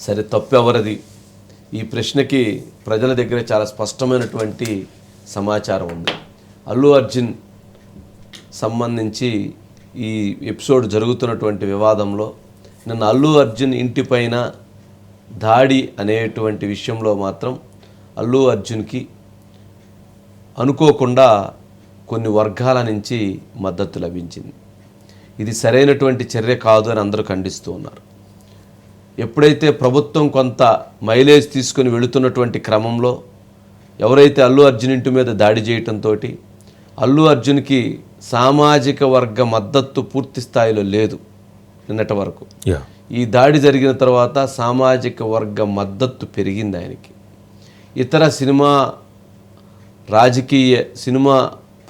సరే తప్పెవరది? ఈ ప్రశ్నకి ప్రజల దగ్గర చాలా స్పష్టమైనటువంటి సమాచారం ఉంది. అల్లు అర్జున్ సంబంధించి ఈ ఎపిసోడ్ జరుగుతున్నటువంటి వివాదంలో నిన్న అల్లు అర్జున్ ఇంటిపైన దాడి అనేటువంటి విషయంలో మాత్రం అల్లు అర్జున్కి అనుకోకుండా కొన్ని వర్గాల నుంచి మద్దతు లభించింది. ఇది సరైనటువంటి చర్య కాదు అని అందరూ ఖండిస్తూ ఉన్నారు. ఎప్పుడైతే ప్రభుత్వం కొంత మైలేజ్ తీసుకుని వెళుతున్నటువంటి క్రమంలో ఎవరైతే అల్లు అర్జున్ ఇంటి మీద దాడి చేయటంతో అల్లు అర్జున్కి సామాజిక వర్గ మద్దతు పూర్తి స్థాయిలో లేదు నిన్నటి వరకు. ఈ దాడి జరిగిన తర్వాత సామాజిక వర్గ మద్దతు పెరిగింది ఆయనకి. ఇతర సినిమా రాజకీయ సినిమా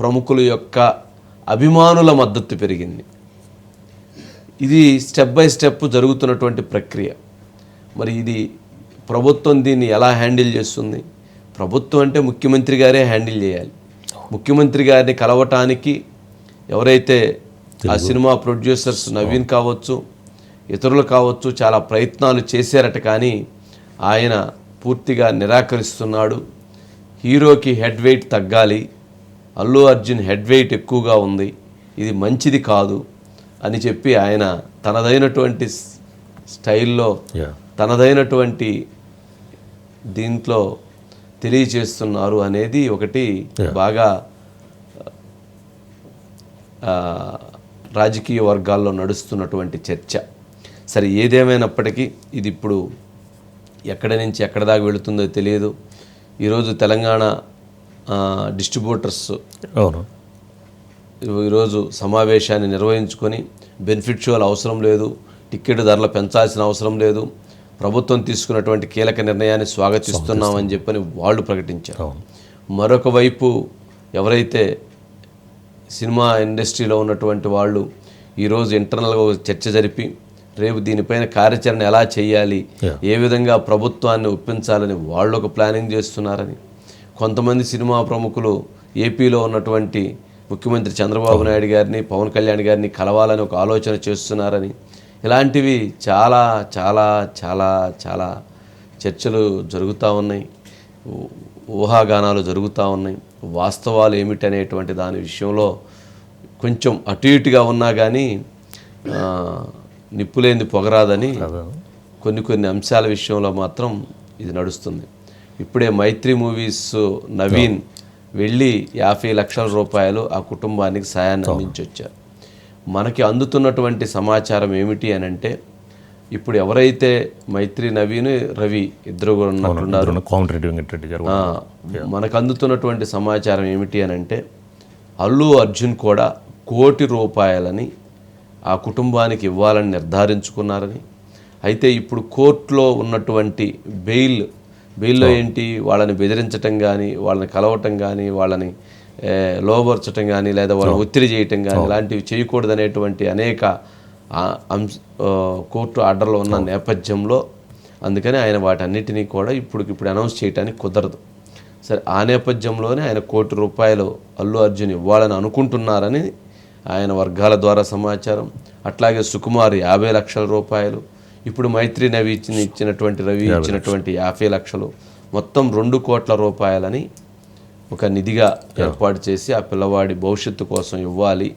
ప్రముఖుల యొక్క అభిమానుల మద్దతు పెరిగింది. ఇది స్టెప్ బై స్టెప్ జరుగుతున్నటువంటి ప్రక్రియ. మరి ఇది ప్రభుత్వం దీన్ని ఎలా హ్యాండిల్ చేస్తుంది? ప్రభుత్వం అంటే ముఖ్యమంత్రి గారే హ్యాండిల్ చేయాలి. ముఖ్యమంత్రి గారిని కలవటానికి ఎవరైతే ఆ సినిమా ప్రొడ్యూసర్స్ నవీన్ కావచ్చు ఇతరులు కావచ్చు చాలా ప్రయత్నాలు చేశారట కానీ ఆయన పూర్తిగా నిరాకరిస్తున్నాడు. హీరోకి హెడ్ వెయిట్ తగ్గాలి. అల్లు అర్జున్ హెడ్ వెయిట్ ఎక్కువగా ఉంది. ఇది మంచిది కాదు. అని చెప్పి ఆయన తనదైనటువంటి స్టైల్లో తనదైనటువంటి దీంట్లో తెలియచేస్తున్నారు అనేది ఒకటి బాగా రాజకీయ వర్గాల్లో నడుస్తున్నటువంటి చర్చ. సరే ఏదేమైనప్పటికీ ఇది ఇప్పుడు ఎక్కడి నుంచి ఎక్కడి దాకా వెళుతుందో తెలియదు. ఈరోజు తెలంగాణ డిస్ట్రిబ్యూటర్స్ అవును. ఈరోజు సమావేశాన్ని నిర్వహించుకొని బెనిఫిట్ షోలు అవసరం లేదు టికెట్ ధరలు పెంచాల్సిన అవసరం లేదు ప్రభుత్వం తీసుకున్నటువంటి కీలక నిర్ణయాన్ని స్వాగతిస్తున్నామని చెప్పని వాళ్ళు ప్రకటించారు. మరొక వైపు ఎవరైతే సినిమా ఇండస్ట్రీలో ఉన్నటువంటి వాళ్ళు ఈరోజు ఇంటర్నల్గా చర్చ జరిపి రేపు దీనిపైన కార్యాచరణ ఎలా చేయాలి. ఏ విధంగా ప్రభుత్వాన్ని ఒప్పించాలని వాళ్ళు ఒక ప్లానింగ్ చేస్తున్నారని కొంతమంది సినిమా ప్రముఖులు ఏపీలో ఉన్నటువంటి ముఖ్యమంత్రి చంద్రబాబు నాయుడు గారిని పవన్ కళ్యాణ్ గారిని కలవాలని ఒక ఆలోచన చేస్తున్నారని ఇలాంటివి చాలా చాలా చాలా చాలా చర్చలు జరుగుతూ ఉన్నాయి. ఊహాగానాలు జరుగుతూ ఉన్నాయి. వాస్తవాలు ఏమిటనేటువంటి దాని విషయంలో కొంచెం అటు ఇటుగా ఉన్నా కానీ ఆ, నిప్పులేంది పొగరాదని కొన్ని కొన్ని అంశాల విషయంలో మాత్రం ఇది నడుస్తుంది. ఇప్పుడే మైత్రి మూవీస్ నవీన్ వెళ్ళి యాభై లక్షల రూపాయలు ఆ కుటుంబానికి సాయాన్ని అందించి వచ్చారు మనకి అందుతున్నటువంటి సమాచారం ఏమిటి అని అంటే ఇప్పుడు ఎవరైతే మైత్రి నవీన్ రవి ఇద్దరు కూడా మనకు అందుతున్నటువంటి సమాచారం ఏమిటి అని అంటే అల్లు అర్జున్ కూడా కోటి రూపాయలని ఆ కుటుంబానికి ఇవ్వాలని నిర్ధారించుకున్నారని. అయితే ఇప్పుడు కోర్టులో ఉన్నటువంటి బెయిల్ బెయిల్లో ఏంటి? వాళ్ళని బెదిరించటం కానీ వాళ్ళని కలవటం కానీ వాళ్ళని లోబర్చటం కానీ లేదా వాళ్ళని ఒత్తిడి చేయటం కానీ ఇలాంటివి చేయకూడదనేటువంటి అనేక ఆ, అంశ కోర్టు ఆర్డర్లో ఉన్న నేపథ్యంలో అందుకని ఆయన వాటన్నిటినీ కూడా ఇప్పుడు ఇప్పుడు అనౌన్స్ చేయడానికి కుదరదు. సరే ఆ నేపథ్యంలోనే ఆయన కోటి రూపాయలు అల్లు అర్జున్ ఇవ్వాలని అనుకుంటున్నారని ఆయన వర్గాల ద్వారా సమాచారం. అట్లాగే సుకుమార్ యాభై లక్షల రూపాయలు ఇప్పుడు మైత్రి నవి ఇచ్చిన ఇచ్చినటువంటి రవి ఇచ్చినటువంటి యాభై లక్షలు. మొత్తం రెండు కోట్ల రూపాయలని ఒక నిధిగా ఏర్పాటు చేసి ఆ పిల్లవాడి భవిష్యత్తు కోసం ఇవ్వాలి.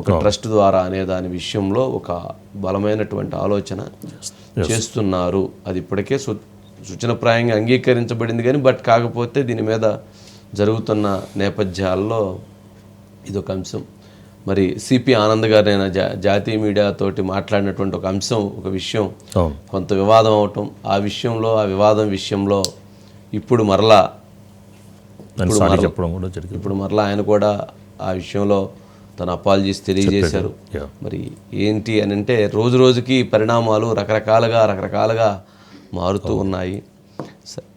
ఒక ట్రస్ట్ ద్వారా అనే దాని విషయంలో ఒక బలమైనటువంటి ఆలోచన చేస్తున్నారు. అది ఇప్పటికే సు సూచనప్రాయంగా అంగీకరించబడింది కానీ బట్ కాకపోతే దీని మీద జరుగుతున్న నేపథ్యాల్లో ఇదొక అంశం. మరి సిపి ఆనంద్ గారు నేను జా జాతీయ మీడియా తోటి మాట్లాడినటువంటి ఒక అంశం ఒక విషయం. కొంత వివాదం అవటం. ఆ విషయంలో ఆ వివాదం విషయంలో ఇప్పుడు మరలా దాన్ని సారీ చెప్పడం కూడా జరిగింది. ఇప్పుడు మరలా ఆయన కూడా ఆ విషయంలో తన అపాలజీస్ తెలియజేశారు. మరి ఏంటి అని అంటే రోజు రోజుకి పరిణామాలు రకరకాలుగా రకరకాలుగా మారుతూ ఉన్నాయి.